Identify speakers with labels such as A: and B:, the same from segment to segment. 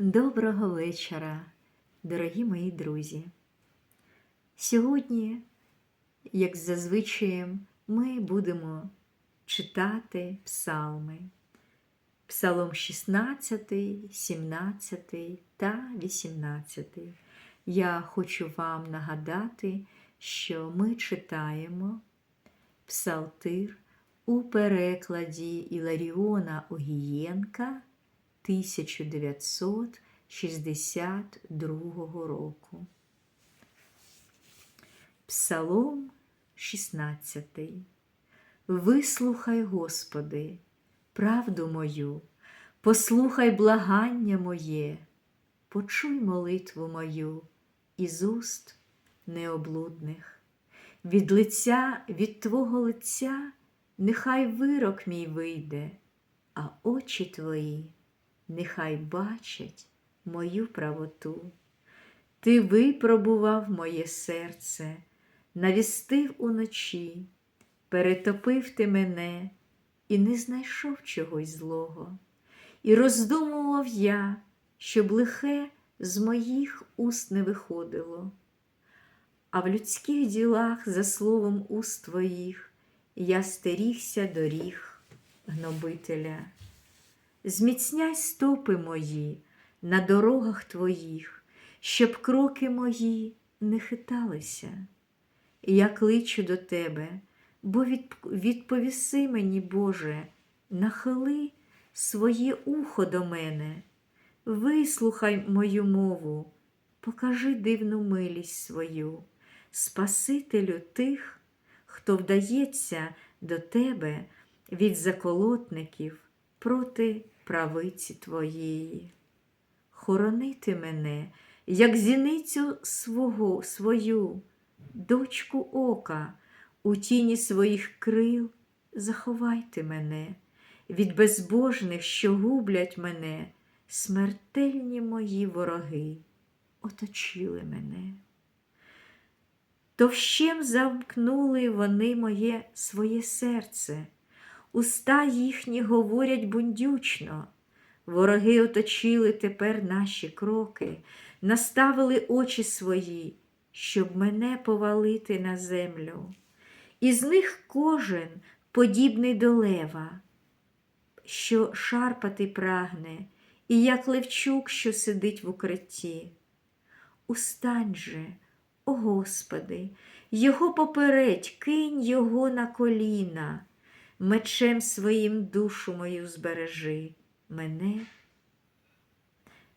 A: Доброго вечора, дорогі мої друзі. Сьогодні, як зазвичай, ми будемо читати псалми. Псалом 16, 17 та 18. Я хочу вам нагадати, що ми читаємо псалтир у перекладі Іларіона Огієнка 1962 року. Псалом 16. Вислухай, Господи, правду мою, послухай благання моє, почуй молитву мою із уст необлудних. Від лиця, від Твого лиця, нехай вирок мій вийде, а очі Твої нехай бачать мою правоту. Ти випробував моє серце, навістив уночі, перетопив ти мене і не знайшов чогось злого. І роздумував я, щоб лихе з моїх уст не виходило. А в людських ділах, за словом уст твоїх, я стерігся доріг гнобителя. Зміцняй стопи мої на дорогах твоїх, щоб кроки мої не хиталися. Я кличу до тебе, бо відповіси мені, Боже, нахили своє ухо до мене, вислухай мою мову, покажи дивну милість свою, Спасителю тих, хто вдається до тебе від заколотників проти правиці твоєї. Хоронити мене, як зіницю свого, свою, дочку ока, у тіні своїх крил заховайте мене, від безбожних, що гублять мене, смертельні мої вороги оточили мене. Товщем замкнули вони моє своє серце. Уста їхні говорять бундючно, вороги оточили тепер наші кроки, наставили очі свої, щоб мене повалити на землю. Із них кожен подібний до лева, що шарпати прагне, і як левчук, що сидить в укритті. Устань же, о Господи, його попередь, кинь його на коліна мечем своїм душу мою збережи мене,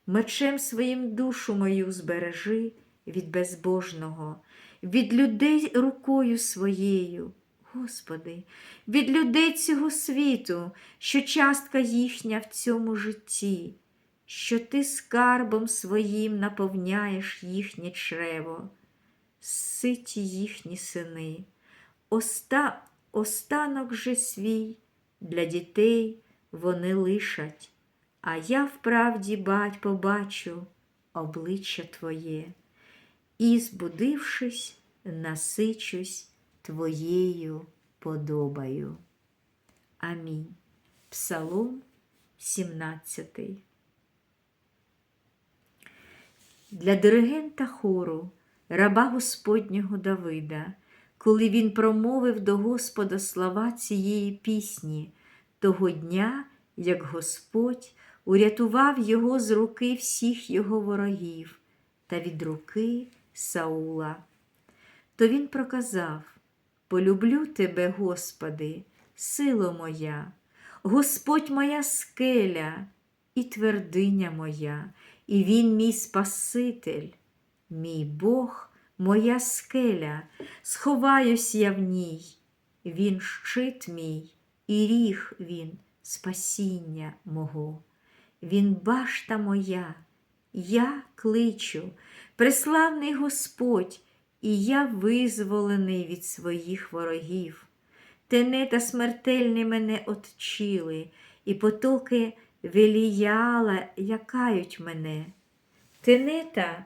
A: мечем своїм душу мою збережи від безбожного, від людей рукою своєю, Господи, від людей цього світу, що частка їхня в цьому житті, що Ти скарбом своїм наповняєш їхнє чрево, ситі їхні сини. Оста останок же свій для дітей вони лишать, а я вправді бать побачу обличчя Твоє, і, збудившись, насичусь Твоєю подобою. Амінь. Псалом 17. Для диригента хору, раба Господнього Давида коли він промовив до Господа слова цієї пісні, того дня, як Господь урятував його з руки всіх його ворогів та від руки Саула. То він проказав: Полюблю тебе, Господи, сило моя, Господь моя скеля і твердиня моя, і Він мій Спаситель, мій Бог моя скеля, сховаюсь я в ній, він щит мій, і ріг він спасіння мого. Він башта моя, я кличу, преславний Господь, і я визволений від своїх ворогів. Тенета смертельні мене отчили, і потоки веліяла якають мене. Тенета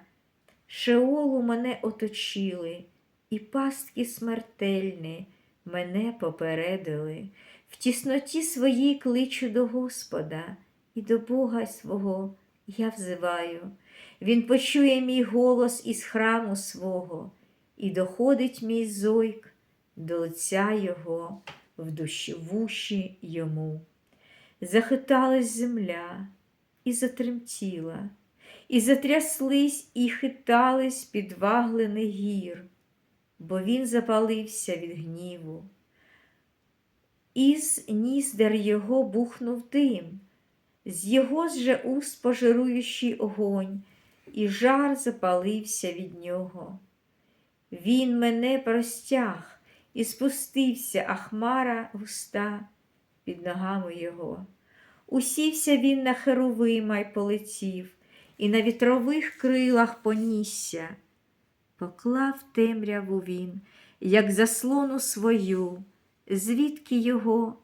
A: Шеолу мене оточили, і пастки смертельні мене попередили. В тісноті своїй кличу до Господа і до Бога свого я взиваю, він почує мій голос із храму свого, і доходить мій зойк до лиця його в душі вуші йому. Захиталась земля і затремтіла, і затряслись, і хитались підваглини гір, бо він запалився від гніву. Із ніздер його бухнув дим, з його же уст пожируючий огонь, і жар запалився від нього. Він мене простяг і спустився, а хмара густа під ногами його. Усівся він на херовима й полетів, і на вітрових крилах понісся. Поклав темряву він, як заслону свою, звідки його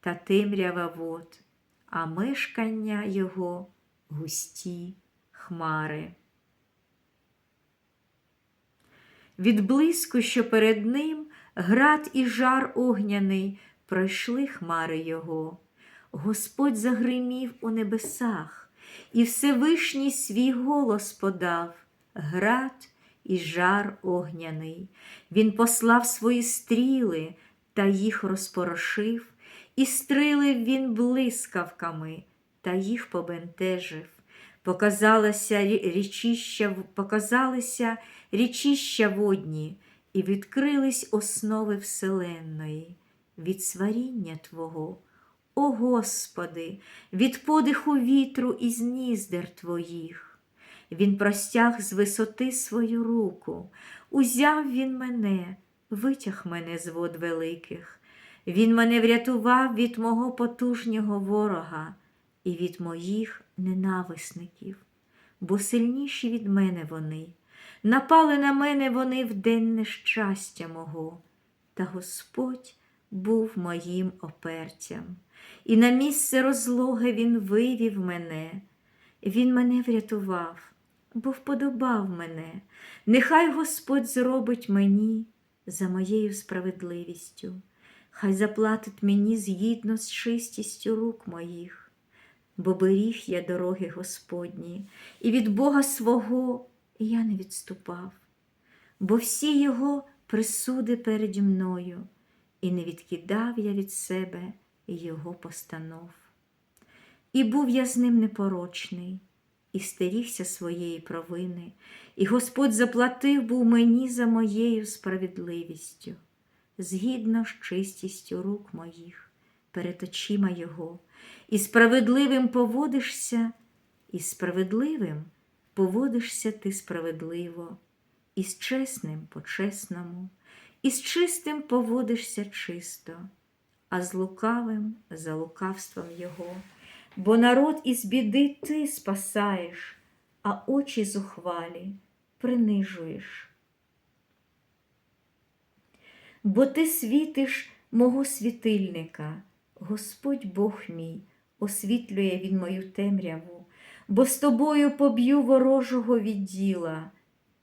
A: та темрява вод, а мешкання його густі хмари. Від блиску, що перед ним град і жар огняний, пройшли хмари його. Господь загримів у небесах, і Всевишній свій голос подав, град і жар огняний. Він послав свої стріли та їх розпорошив, і стрілив він блискавками та їх побентежив. Показалося річища, показалися річища водні, і відкрились основи вселенної від сваріння Твого. О Господи, від подиху вітру і з ніздер Твоїх. Він простяг з висоти свою руку, узяв він мене, витяг мене з вод великих. Він мене врятував від мого потужнього ворога і від моїх ненависників, бо сильніші від мене вони. Напали на мене вони в день нещастя мого, та Господь був моїм опертям, і на місце розлоги Він вивів мене, Він мене врятував, бо вподобав мене. Нехай Господь зробить мені за моєю справедливістю, хай заплатить мені згідно з чистістю рук моїх, бо беріг я дороги Господні, і від Бога свого я не відступав, бо всі його присуди переді мною, і не відкидав я від себе його постанов. І був я з ним непорочний, і стерігся своєї провини, і Господь заплатив був мені за моєю справедливістю, згідно з чистістю рук моїх, перед очима Його, і справедливим поводишся, і справедливим поводишся ти справедливо, і з чесним по-чесному, і з чистим поводишся чисто, а з лукавим за лукавством Його, бо народ із біди ти спасаєш, а очі зухвалі принижуєш. Бо ти світиш мого світильника, Господь Бог мій, освітлює він мою темряву, бо з тобою поб'ю ворожого відділа,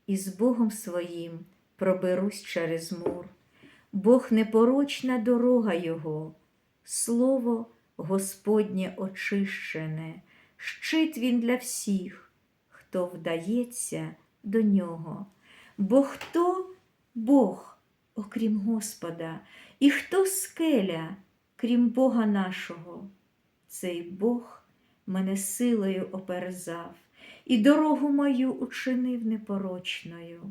A: і з Богом своїм проберусь через мур. Бог непорочна дорога Його, слово Господнє очищене, щит він для всіх, хто вдається до нього. Бо хто Бог, окрім Господа, і хто скеля, крім Бога нашого? Цей Бог мене силою оперезав, і дорогу мою учинив непорочною.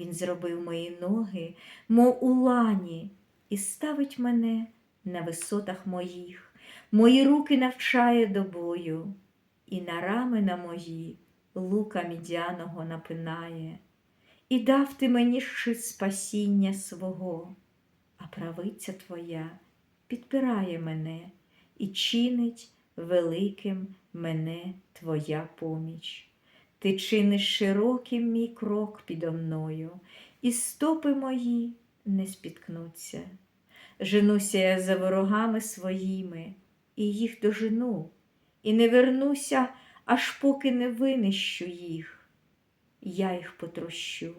A: Він зробив мої ноги, мов у лані, і ставить мене на висотах моїх, мої руки навчає до бою, і на рами на мої лука мідяного напинає, і дав ти мені щит спасіння свого, а правиця твоя підпирає мене і чинить великим мене твоя поміч. Ти чиниш широким мій крок підо мною, і стопи мої не спіткнуться. Женуся я за ворогами своїми, і їх дожену, і не вернуся, аж поки не винищу їх. Я їх потрощу,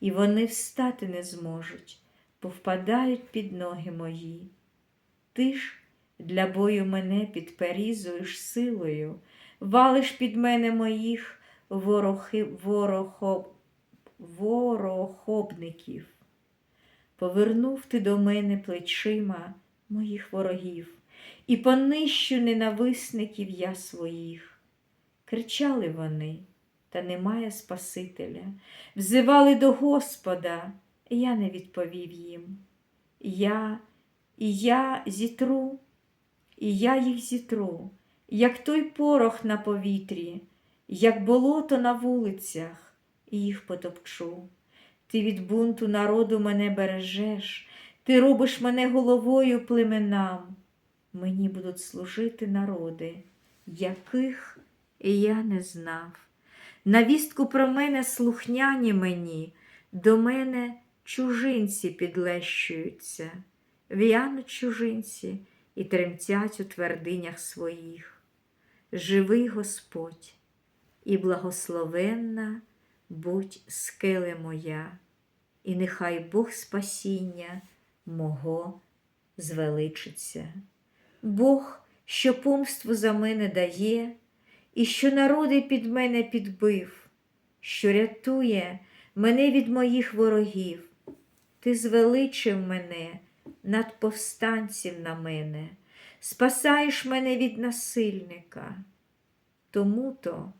A: і вони встати не зможуть, повпадають під ноги мої. Ти ж для бою мене підперізуєш силою, валиш під мене моїх ворохи, ворохо, ворохобників. Повернув ти до мене плечима моїх ворогів, і понищу ненависників я своїх. Кричали вони, та немає Спасителя, взивали до Господа, я не відповів їм. Я, і я зітру, і я їх зітру, як той порох на повітрі, як болото на вулицях, і їх потопчу. Ти від бунту народу мене бережеш, ти робиш мене головою племенам. Мені будуть служити народи, яких я не знав. На вістку про мене слухняні мені, до мене чужинці підлещуються, в'януть чужинці і тремтять у твердинях своїх. Живий Господь, і благословенна будь скеле моя, і нехай Бог спасіння мого звеличиться. Бог, що помству за мене дає, і що народи під мене підбив, що рятує мене від моїх ворогів. Ти звеличив мене над повстанців на мене, спасаєш мене від насильника. Тому то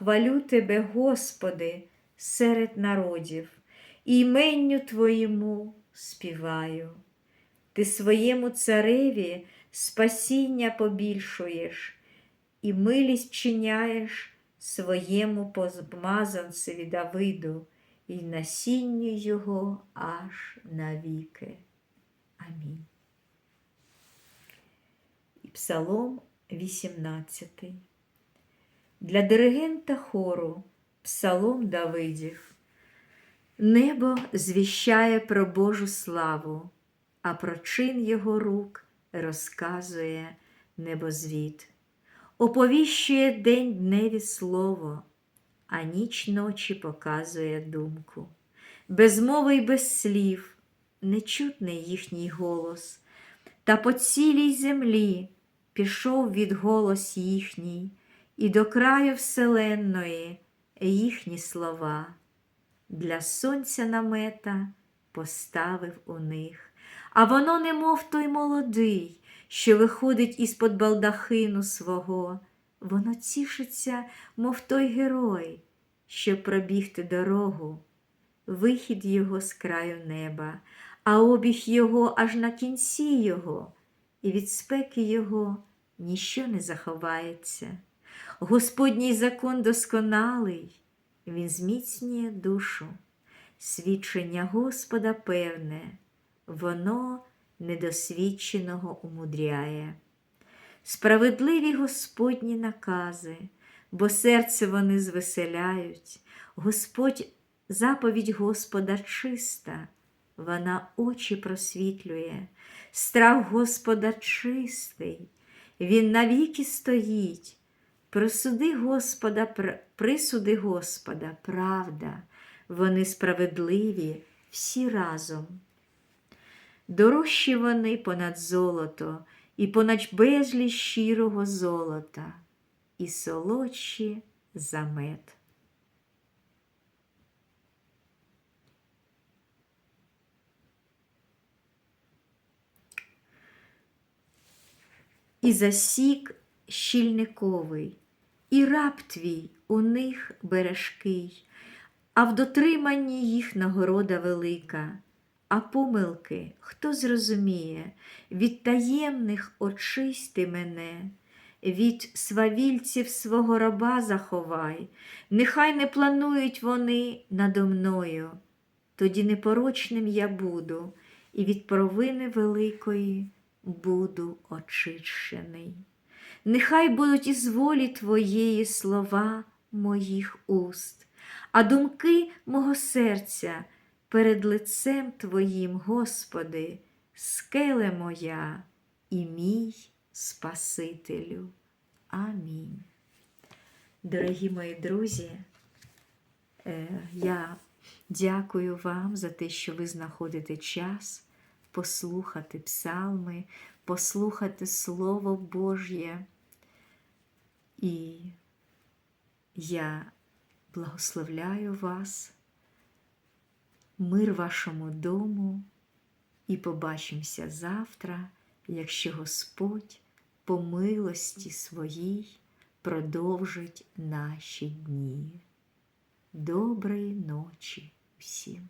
A: хвалю тебе, Господи, серед народів, і іменню Твоєму співаю. Ти своєму цареві спасіння побільшуєш, і милість чиняєш своєму помазанцеві Давиду, і насінню його аж навіки. Амінь. І Псалом 18. Для диригента хору Псалом Давидів. Небо звіщає про Божу славу, а про чин його рук розказує небозвід. Оповіщує день дневі слово, а ніч ночі показує думку. Без мови й без слів нечутний їхній голос, та по цілій землі пішов від голос їхній, і до краю вселенної їхні слова. Для сонця намета поставив у них, а воно, немов той молодий, що виходить із-под балдахину свого, воно тішиться, мов той герой, щоб пробігти дорогу, вихід його з краю неба, а обіг його аж на кінці його, і від спеки його ніщо не заховається. Господній закон досконалий, він зміцнює душу, свідчення Господа певне, воно недосвідченого умудряє. Справедливі Господні накази, бо серце вони звеселяють, Господь заповідь Господа чиста, вона очі просвітлює, страх Господа чистий, Він навіки стоїть. Присуди Господа, присуди Господа, правда, вони справедливі всі разом. Дорожчі вони понад золото, і понад безліч щирого золота, і солодші за мед. І засік щільниковий, і раб твій у них бережкий, а в дотриманні їх нагорода велика, а помилки хто зрозуміє, від таємних очисти мене, від свавільців свого раба заховай, нехай не планують вони надо мною, тоді непорочним я буду, і від провини великої буду очищений. Нехай будуть із волі Твоєї слова моїх уст, а думки мого серця перед лицем Твоїм, Господи, скеле моя і мій Спасителю. Амінь. Дорогі мої друзі, е, я дякую вам за те, що ви знаходите час послухати псалми, послухати Слово Божє. І Я благословляю вас, мир вашому дому, і побачимося завтра, якщо Господь по милості своїй продовжить наші дні. Доброї ночі всім!